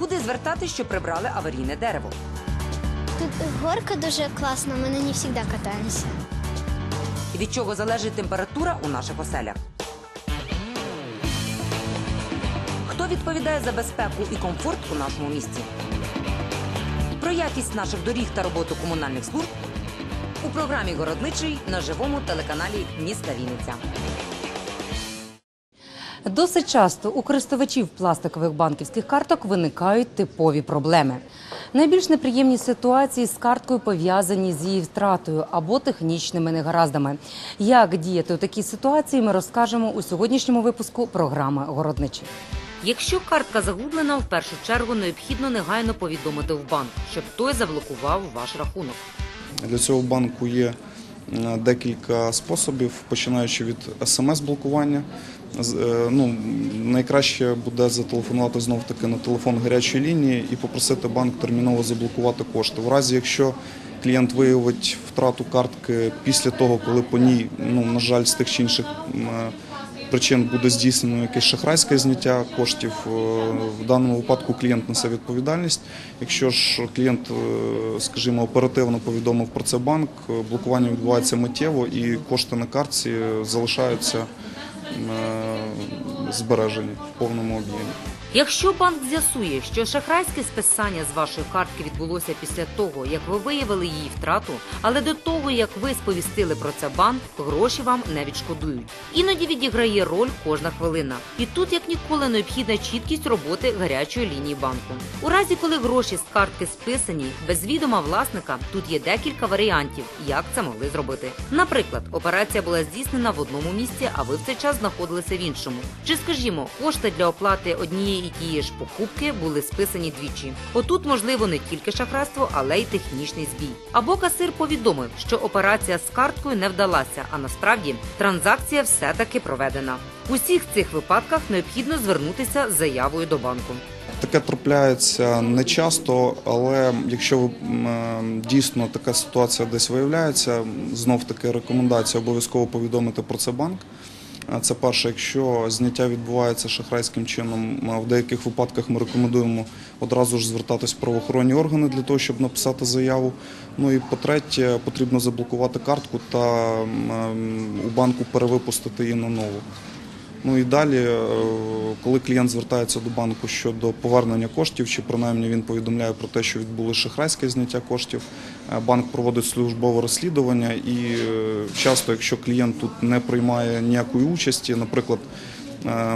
Куди звертати, що прибрали аварійне дерево? Тут горка дуже класна, ми на ній завжди катаємося. Від чого залежить температура у наших оселях? Хто відповідає за безпеку і комфорт у нашому місті? Про якість наших доріг та роботу комунальних служб у програмі Городничий на живому телеканалі міста Вінниця. Досить часто у користувачів пластикових банківських карток виникають типові проблеми. Найбільш неприємні ситуації з карткою пов'язані з її втратою або технічними негараздами. Як діяти у такій ситуації, ми розкажемо у сьогоднішньому випуску програми Городничі. Якщо картка загублена, в першу чергу необхідно негайно повідомити в банк, щоб той заблокував ваш рахунок. Для цього в банку є е, декілька способів, починаючи від смс-блокування. Е, Ну, найкраще буде зателефонувати знов таки на телефон гарячої лінії і попросити банк терміново заблокувати кошти. В разі, якщо клієнт виявить втрату картки після того, коли по ній, ну, на жаль, з тих чи інших е, причин буде здійснено якесь шахрайське зняття коштів. е, В даному випадку клієнт несе відповідальність. Якщо ж клієнт, скажімо, оперативно повідомив про це банк, блокування відбувається миттєво і кошти на картці залишаються No. Збережені в повному об'ємі. Якщо банк з'ясує, що шахрайське списання з вашої картки відбулося після того, як ви виявили її втрату, але до того як ви сповістили про це банк, гроші вам не відшкодують. Іноді відіграє роль кожна хвилина. І тут як ніколи необхідна чіткість роботи гарячої лінії банку. У разі, коли гроші з картки списані без відома власника, тут є декілька варіантів, як це могли зробити. Наприклад, операція була здійснена в одному місці, а ви в цей час знаходилися в іншому. Чи скажімо, кошти для оплати однієї і тієї ж покупки були списані двічі. Отут можливо не тільки шахрайство, але й технічний збій. Або касир повідомив, що операція з карткою не вдалася, а насправді транзакція все-таки проведена. У всіх цих випадках необхідно звернутися з заявою до банку. Таке трапляється не часто, але якщо е, дійсно така ситуація десь виявляється, знов таки рекомендація обов'язково повідомити про це банк. Це перше, якщо зняття відбувається шахрайським чином, в деяких випадках ми рекомендуємо одразу ж звертатись в правоохоронні органи для того, щоб написати заяву. Ну і по-третє, потрібно заблокувати картку та е, у банку перевипустити її на нову. Ну і далі, е, коли клієнт звертається до банку щодо повернення коштів, чи принаймні він повідомляє про те, що відбулося шахрайське зняття коштів, е, банк проводить службове розслідування. І е, часто, якщо клієнт тут не приймає ніякої участі, наприклад,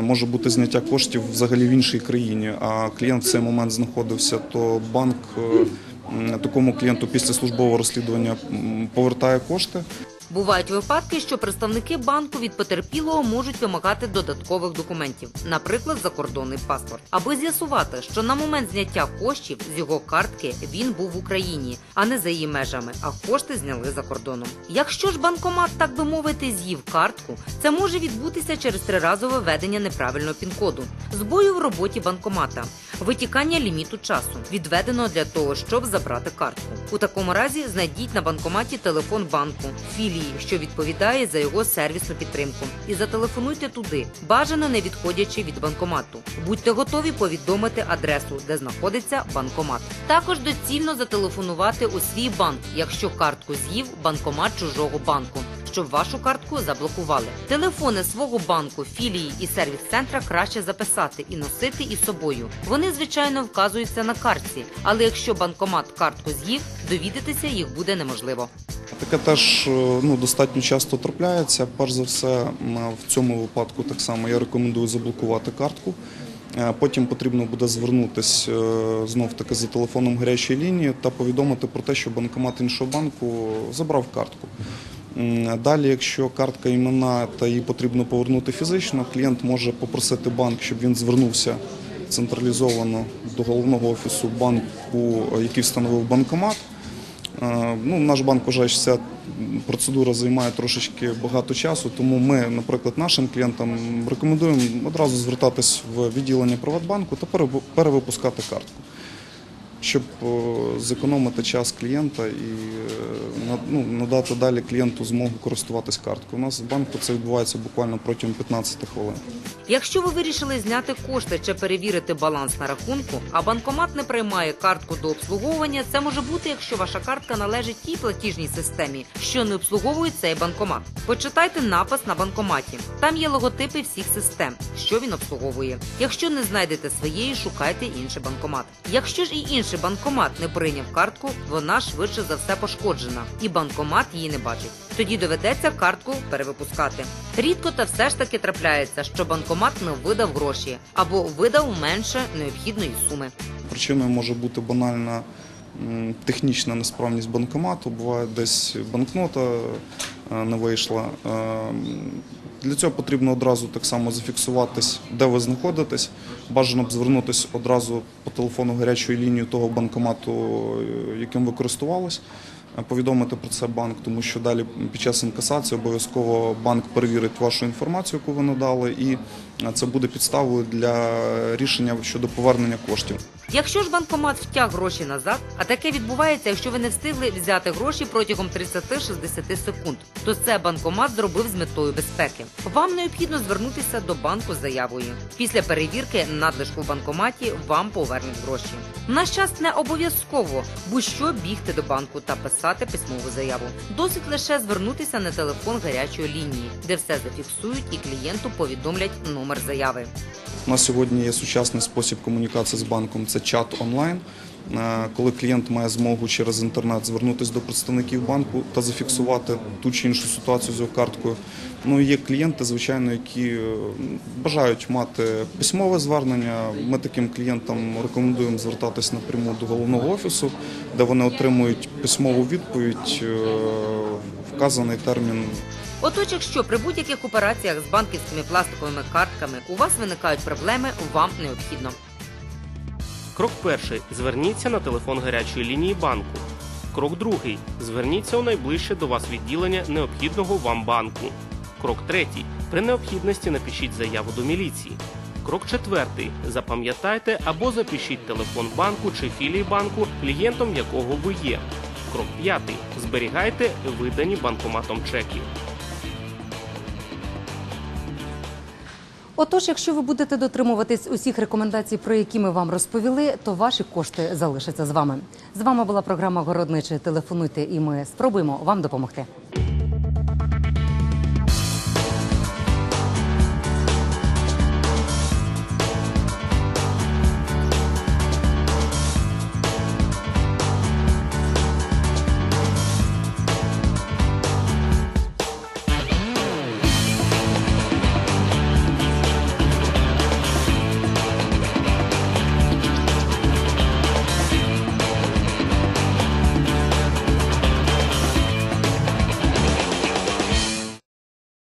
може бути зняття коштів взагалі в іншій країні, а клієнт в цей момент знаходився, то банк такому клієнту після службового розслідування повертає кошти. Бувають випадки, що представники банку від потерпілого можуть вимагати додаткових документів, наприклад, закордонний паспорт, аби з'ясувати, що на момент зняття коштів з його картки він був в Україні, а не за її межами, а кошти зняли за кордоном. Якщо ж банкомат, так би мовити, з'їв картку, це може відбутися через триразове введення неправильного пін-коду, збою в роботі банкомата, витікання ліміту часу, відведеного для того, щоб забрати картку. У такому разі знайдіть на банкоматі телефон банку, філії, що відповідає за його сервісну підтримку, і зателефонуйте туди, бажано не відходячи від банкомату. Будьте готові повідомити адресу, де знаходиться банкомат. Також доцільно зателефонувати у свій банк, якщо картку з'їв банкомат чужого банку. Щоб вашу картку заблокували. Телефони свого банку, філії і сервіс-центра краще записати і носити із собою. Вони, звичайно, вказуються на картці, але якщо банкомат картку з'їв, довідатися їх буде неможливо. Таке теж е, ну, достатньо часто трапляється. Перш за все, в цьому випадку так само я рекомендую заблокувати картку. Е, Потім потрібно буде звернутися знов таки за телефоном гарячої лінії та повідомити про те, що банкомат іншого банку забрав картку. Далі, якщо картка іменна та її потрібно повернути фізично, клієнт може попросити банк, щоб він звернувся централізовано до головного офісу банку, е, який встановив банкомат. Е, Ну, наш банк вважає, що ця процедура займає трошечки багато часу, тому ми, наприклад, нашим клієнтам рекомендуємо одразу звертатись в відділення Приватбанку та перевипускати картку. Щоб зекономити час клієнта і е, ну, надати далі клієнту змогу користуватись карткою. У нас в банку це відбувається буквально протягом 15 хвилин. Якщо ви вирішили зняти кошти чи перевірити баланс на рахунку, а банкомат не приймає картку до обслуговування, це може бути, якщо ваша картка належить тій платіжній системі, що не обслуговує цей банкомат. Почитайте напис на банкоматі. Там є логотипи всіх систем, що він обслуговує. Якщо не знайдете своєї, шукайте інший банкомат. Якщо ж і інший банкомат не прийняв картку, вона швидше за все пошкоджена, і банкомат її не бачить. Тоді доведеться картку перевипускати. Рідко та все ж таки трапляється, що банкомат не видав гроші або видав менше необхідної суми. Причиною може бути банальна технічна несправність банкомату. Буває, десь банкнота е, не вийшла. Для цього потрібно одразу так само зафіксуватись, де ви знаходитесь. Бажано б звернутися одразу по телефону гарячої лінії того банкомату, е, яким ви користувались. Повідомити про це банк, тому що далі під час інкасації обов'язково банк перевірить вашу інформацію, яку ви надали, і е, це буде підставою для рішення щодо повернення коштів. Якщо ж банкомат втяг гроші назад, а таке відбувається, якщо ви не встигли взяти гроші протягом 30-60 секунд, то це банкомат зробив з метою безпеки. Вам необхідно звернутися до банку з заявою. Після перевірки надлишку в банкоматі вам повернуть гроші. Наш час не обов'язково будь-що бігти до банку та писати письмову заяву. Досить лише звернутися на телефон гарячої лінії, де все зафіксують і клієнту повідомлять номер заяви. У нас сьогодні є сучасний спосіб комунікації з банком це чат онлайн. Е, Коли клієнт має змогу через інтернет звернутися до представників банку та зафіксувати ту чи іншу ситуацію з його карткою. Ну є клієнти, звичайно, які е, бажають мати письмове звернення. Ми таким клієнтам рекомендуємо звертатись напряму до головного офісу, де вони отримують письмову відповідь е, вказаний термін Отож, якщо при будь-яких операціях з банківськими пластиковими картками у вас виникають проблеми, вам необхідно Крок перший. Зверніться на телефон гарячої лінії банку. Крок другий. Зверніться у найближче до вас відділення необхідного вам банку. Крок третій. При необхідності напишіть заяву до міліції. Крок четвертий. Запам'ятайте або запишіть телефон банку чи філії банку, клієнтом якого ви є. Крок п'ятий. Зберігайте видані банкоматом чеки. Отож, якщо ви будете дотримуватись усіх рекомендацій, про які ми вам розповіли, то ваші кошти залишаться з вами. З вами була програма Городниче. Телефонуйте, і ми спробуємо вам допомогти.